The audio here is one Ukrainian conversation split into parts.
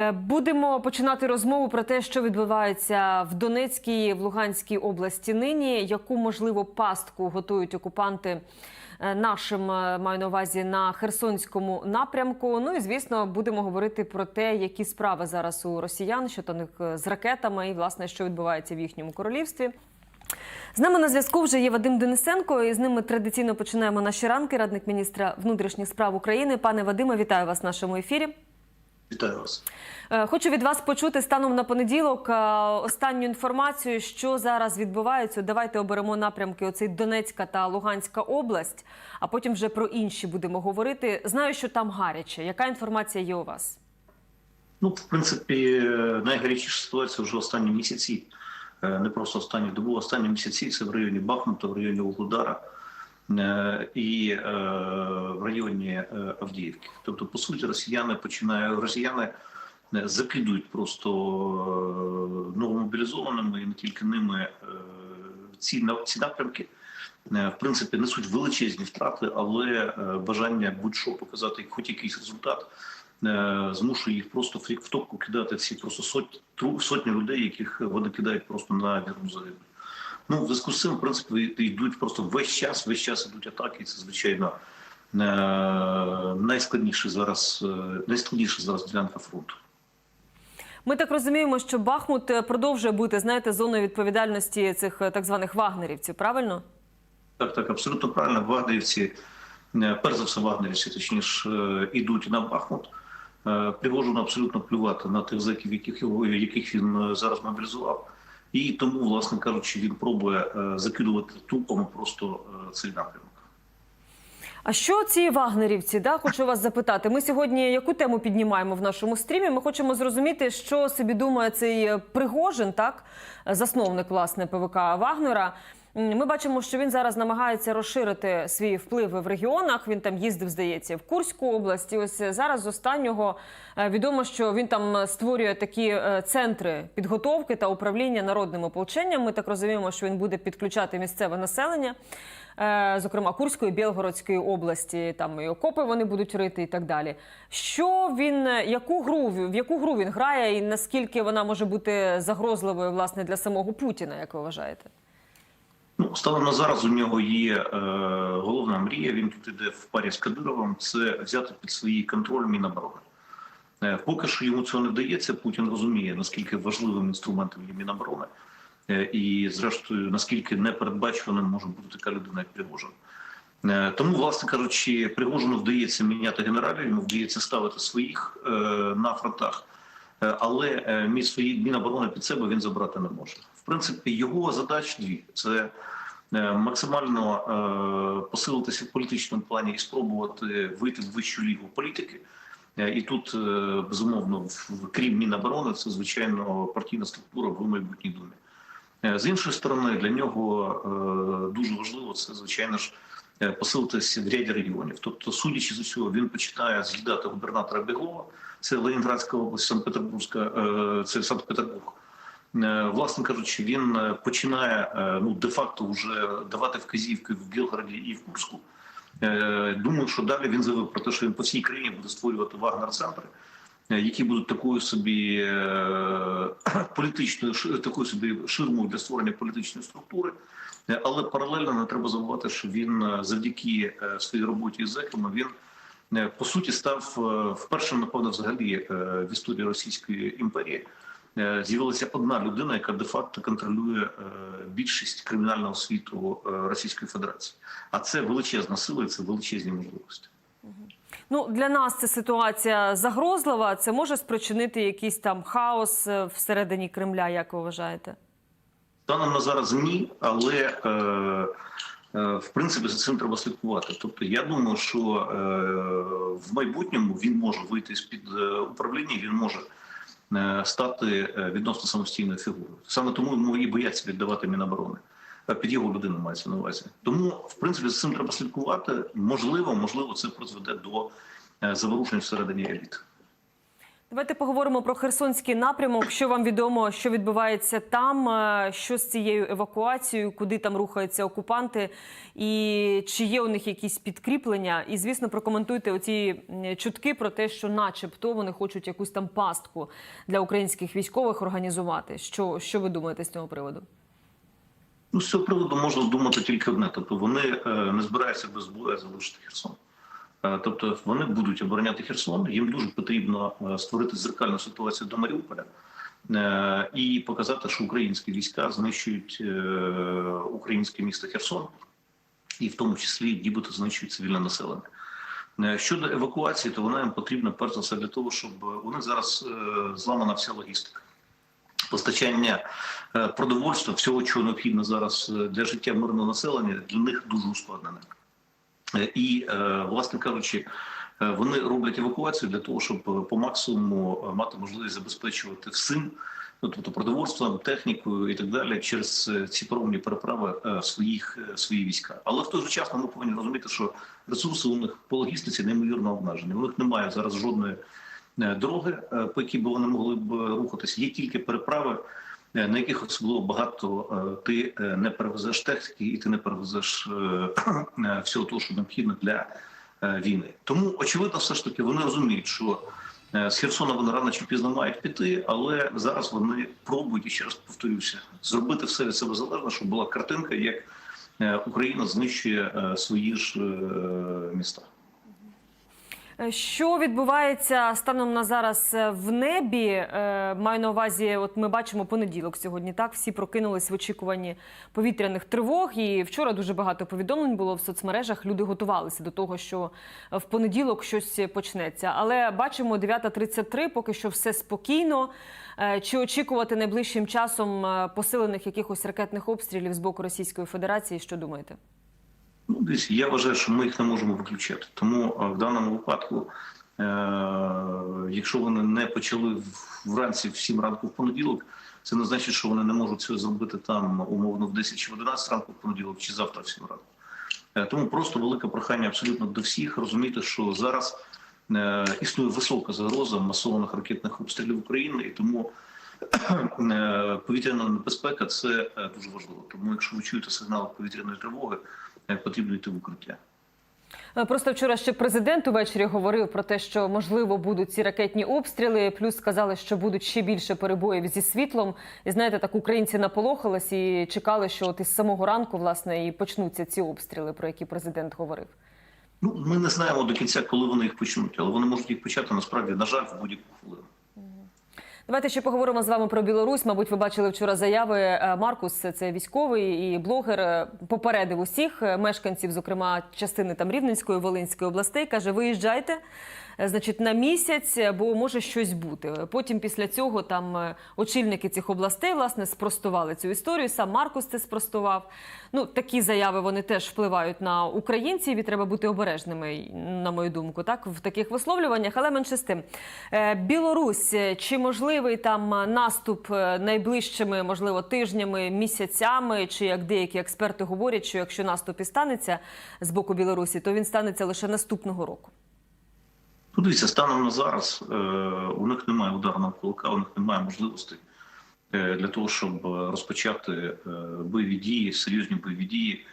Е, Будемо починати розмову про те, що відбувається в Донецькій в Луганській області нині. Яку можливо пастку готують окупанти е, нашим е, маю на увазі на Херсонському напрямку. Ну і звісно, будемо говорити про те, які справи зараз у росіян, що е, з ракетами, і власне що відбувається в їхньому королівстві. З нами на зв'язку вже є Вадим Денисенко, і з ним ми традиційно починаємо наші ранки. Радник міністра внутрішніх справ України. Пане Вадиме, вітаю вас в нашому ефірі. Вітаю вас. Е, Хочу від вас почути станом на понеділок е, останню інформацію, що зараз відбувається. Давайте оберемо напрямки оцей Донецька та Луганська область, а потім вже про інші будемо говорити. Знаю, що там гаряче. Яка інформація є у вас? Ну, в принципі, найгарячіша ситуація вже останні місяці, Е, не просто останні добу, останні місяці це в районі Бахмута, в районі Угледара е, і е, в районі е, Авдіївки. Тобто, по суті, росіяни починають росіяни е, закидують просто е, новомобілізованими і не тільки ними е, ці, ці напрямки. Е, В принципі, несуть величезні втрати, але е, бажання будь-що показати хоч якийсь результат е, змушує їх просто в топку кидати ці просто сотні людей, яких вони кидають просто на вірну загибель. Ну, в зв'язку з цим, в принципі, йдуть просто весь час, весь час ідуть атаки, і це звичайно е, найскладніше зараз, е, найскладніша зараз ділянка фронту. Ми так розуміємо, що Бахмут е, продовжує бути, знаєте, зоною відповідальності цих так званих вагнерівців. Правильно? Так, так, абсолютно правильно. Вагнерівці, перш за все, вагнерівці, точніше, ідуть на Бахмут. Пригожину абсолютно плювати на тих зеків, яких його яких він зараз мобілізував. І тому, власне кажучи, він пробує е, закидувати трупами просто е, цей напрямок. А що ці вагнерівці? Да, хочу вас запитати. Ми сьогодні яку тему піднімаємо в нашому стрімі? Ми хочемо зрозуміти, що собі думає цей Пригожин, так засновник власне ПВК Вагнера. Ми бачимо, що він зараз намагається розширити свої впливи в регіонах. Він там їздив, здається, в Курську область. І ось е, зараз з останнього е, відомо, що він там е, створює такі центри підготовки та управління народним ополченням. Ми так розуміємо, що він буде підключати місцеве населення, зокрема Курської Білгородської області. Там і окопи вони будуть рити і так далі. Що він, яку гру в яку гру він грає, і наскільки вона може бути загрозливою власне для самого Путіна, як ви вважаєте? Ну, станом на зараз у нього є е, головна мрія. Він тут іде в парі з Кадировим. Це взяти під свій контроль Міноборони. Е, поки що йому цього не вдається. Путін розуміє, наскільки важливим інструментом є Міноборони. Е, і, зрештою, наскільки непередбачуваним може бути така людина, як Пригожин. Е, Тому, власне кажучи, Пригожину вдається міняти генералів, йому вдається ставити своїх е, на фронтах. Е, але е, свої міноборони під себе він забрати не може. Принципі, його задач дві: це е, максимально е, посилитися в політичному плані і спробувати вийти в вищу лігу політики. Е, І тут, безумовно, крім Міноборони, це звичайно партійна структура в майбутній думі. З іншої сторони, для нього дуже важливо це, звичайно ж, посилитися в ряді регіонів. Тобто, судячи з усього, він починає з'їдати губернатора Беглова, це Ленінградська область, Санкт-Петербурзька, це Санкт-Петербург. Е, Власне кажучи, він е, починає е, ну де-факто вже давати вказівки в Білгороді і в Курську. Думаю, що далі він заявив про те, що він по всій країні буде створювати вагнер-центри, які будуть такою собі політичною такою собі ширмою для створення політичної структури. Але паралельно не треба забувати, що він завдяки своїй роботі з зеками він по суті став вперше, напевно, взагалі в історії Російської імперії. Е, З'явилася одна людина, яка де-факто контролює е, більшість кримінального світу е, Російської Федерації. А це величезна сила, і це величезні можливості. Ну для нас ця ситуація загрозлива. Це може спричинити якийсь там хаос всередині Кремля, як ви вважаєте? Станом на зараз ні, але е, е, в принципі за цим треба слідкувати. Тобто, я думаю, що е, в майбутньому він може вийти з під управління, він може стати е, відносно самостійною фігурою. Саме тому йому і бояться віддавати Міноборони. Під його людину мається на увазі. Тому, в принципі, за цим треба слідкувати. Можливо, можливо, це призведе до е, заворушень всередині еліт. Давайте поговоримо про Херсонський напрямок. Що вам відомо, що відбувається там, е, що з цією евакуацією, куди там рухаються окупанти, і чи є у них якісь підкріплення? І звісно, прокоментуйте оці чутки про те, що, начебто, вони хочуть якусь там пастку для українських військових організувати. Що, що ви думаєте з цього приводу? Ну, з цього приводу можна думати тільки одне. Тобто вони е, не збираються без бою залишити Херсон. Е, Тобто вони будуть обороняти Херсон. Їм дуже потрібно е, створити зеркальну ситуацію до Маріуполя е, і показати, що українські війська знищують українське місто Херсон, і в тому числі нібито знищують цивільне населення. Щодо евакуації, то вона їм потрібна перш за все для того, щоб них зараз зламана вся логістика. Постачання продовольства, всього, чого необхідно зараз для життя мирного населення, для них дуже ускладнене. І, е, власне кажучи, е, вони роблять евакуацію для того, щоб е, по максимуму мати можливість забезпечувати всім, ну тобто продовольством, технікою і так далі, через ці паромні переправи своїх свої війська. Але в той же час ми повинні розуміти, що ресурси у них по логістиці неймовірно обмежені. У них немає зараз жодної дороги, по якій би вони могли б рухатися. Є тільки переправи, на яких особливо багато е, ти е, не перевезеш техніки, і ти не перевезеш е, е, всього того, що необхідно для е, війни. Тому очевидно, все ж таки вони розуміють, що е, з Херсона вони рано чи пізно мають піти, але зараз вони пробують і ще раз повторюся, зробити все від себе залежно, щоб була картинка, як е, Україна знищує е, свої ж е, міста. Е, Що відбувається станом на зараз е, в небі? Е, Маю на увазі, от ми бачимо понеділок сьогодні. Так всі прокинулись в очікуванні повітряних тривог. І вчора дуже багато повідомлень було в соцмережах. Люди готувалися до того, що в понеділок щось почнеться. Але бачимо 9.33, поки що все спокійно. Чи очікувати найближчим часом посилених якихось ракетних обстрілів з боку Російської Федерації? Що думаєте? Ну, десь я вважаю, що ми їх не можемо виключати. Тому е, в даному випадку, е- якщо вони не почали вранці в 7 ранку в понеділок, це не значить, що вони не можуть це зробити там умовно в 10 чи в 11 ранку в понеділок, чи завтра в 7 ранку. Е, Тому просто велике прохання абсолютно до всіх розуміти, що зараз існує висока загроза масованих ракетних обстрілів України, і тому повітряна небезпека це дуже важливо. Тому, якщо ви чуєте сигнали повітряної тривоги, потрібно йти в укриття. Е, Просто вчора ще президент увечері говорив про те, що можливо будуть ці ракетні обстріли. Плюс сказали, що будуть ще більше перебоїв зі світлом. І знаєте, так українці наполохались і чекали, що от із самого ранку власне і почнуться ці обстріли, про які президент говорив. Ну, ми не знаємо до кінця, коли вони їх почнуть, але вони можуть їх почати насправді, на жаль, в будь-яку хвилину. Давайте ще поговоримо з вами про Білорусь. Мабуть, ви бачили вчора заяви. Е, Маркус, це військовий і блогер, е, попередив усіх е, мешканців, зокрема частини там Рівненської, Волинської областей. каже: виїжджайте. Е, Значить, на місяць, е, бо може щось бути. Потім після цього там е, очільники цих областей власне спростували цю історію. Сам Маркус це спростував. Ну такі заяви вони теж впливають на українців і треба бути обережними, на мою думку, так в таких висловлюваннях. Але менше з тим, Білорусь чи можливий там наступ найближчими, можливо, тижнями, місяцями, чи як деякі експерти говорять, що якщо наступ і станеться з боку Білорусі, то він станеться лише наступного року. Дивіться, станом на зараз е, у них немає ударного кулака, у них немає можливостей е, для того, щоб розпочати е, бойові дії, серйозні бойові дії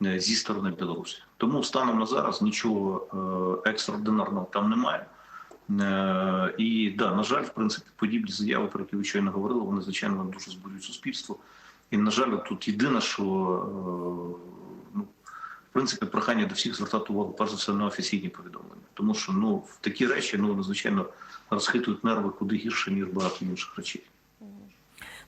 зі сторони Білорусі. Тому станом на зараз нічого екстраординарного там немає. І да, на жаль, в принципі, подібні заяви, про які ви щойно говорили, вони звичайно дуже збурюють суспільство. І на жаль, тут єдине, що ну, в принципі, прохання до всіх звертати увагу перш за все на офіційні повідомлення, тому що ну в такі речі ну надзвичайно розхитують нерви куди гірше ніж багато інших речей.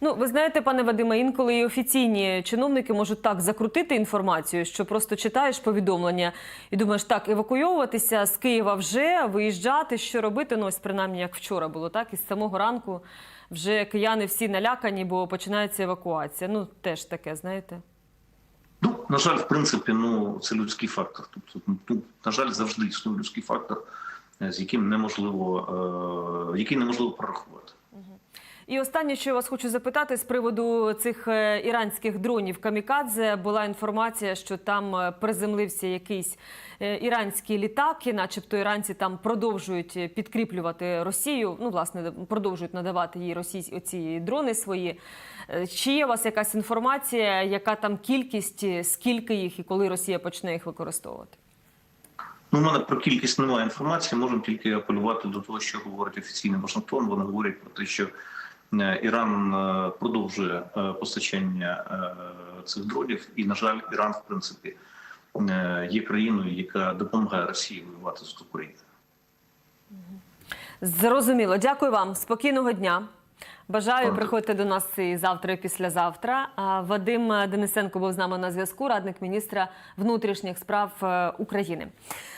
Ну, ви знаєте, пане Вадиме, інколи і офіційні чиновники можуть так закрутити інформацію, що просто читаєш повідомлення і думаєш, так, евакуйовуватися з Києва вже, виїжджати, що робити. Ну, ось принаймні, як вчора було, так, і з самого ранку вже кияни всі налякані, бо починається евакуація. Ну, теж таке, знаєте. Ну на жаль, в принципі, ну це людський фактор. Тобто, ну, на жаль, завжди існує людський фактор, е, з яким неможливо, е, який неможливо прорахувати. І останнє, що я вас хочу запитати з приводу цих е, іранських дронів Камікадзе, була інформація, що там е, приземлився якийсь е, іранський літак, і начебто іранці там продовжують підкріплювати Росію. Ну, власне, продовжують надавати їй російські оці дрони свої. Чи є у вас якась інформація, яка там кількість, скільки їх і коли Росія почне їх використовувати? Ну, у мене про кількість немає інформації. Можемо тільки апелювати до того, що говорить офіційний Вашингтон. Вони говорять про те, що Іран е, продовжує е, постачання е, цих дронів, і на жаль, Іран, в принципі, е, є країною, яка допомагає Росії воювати з Україною. Зрозуміло. Дякую вам. Спокійного дня. Бажаю приходьте до нас і завтра, і післязавтра. Вадим Денисенко був з нами на зв'язку, радник міністра внутрішніх справ е, України.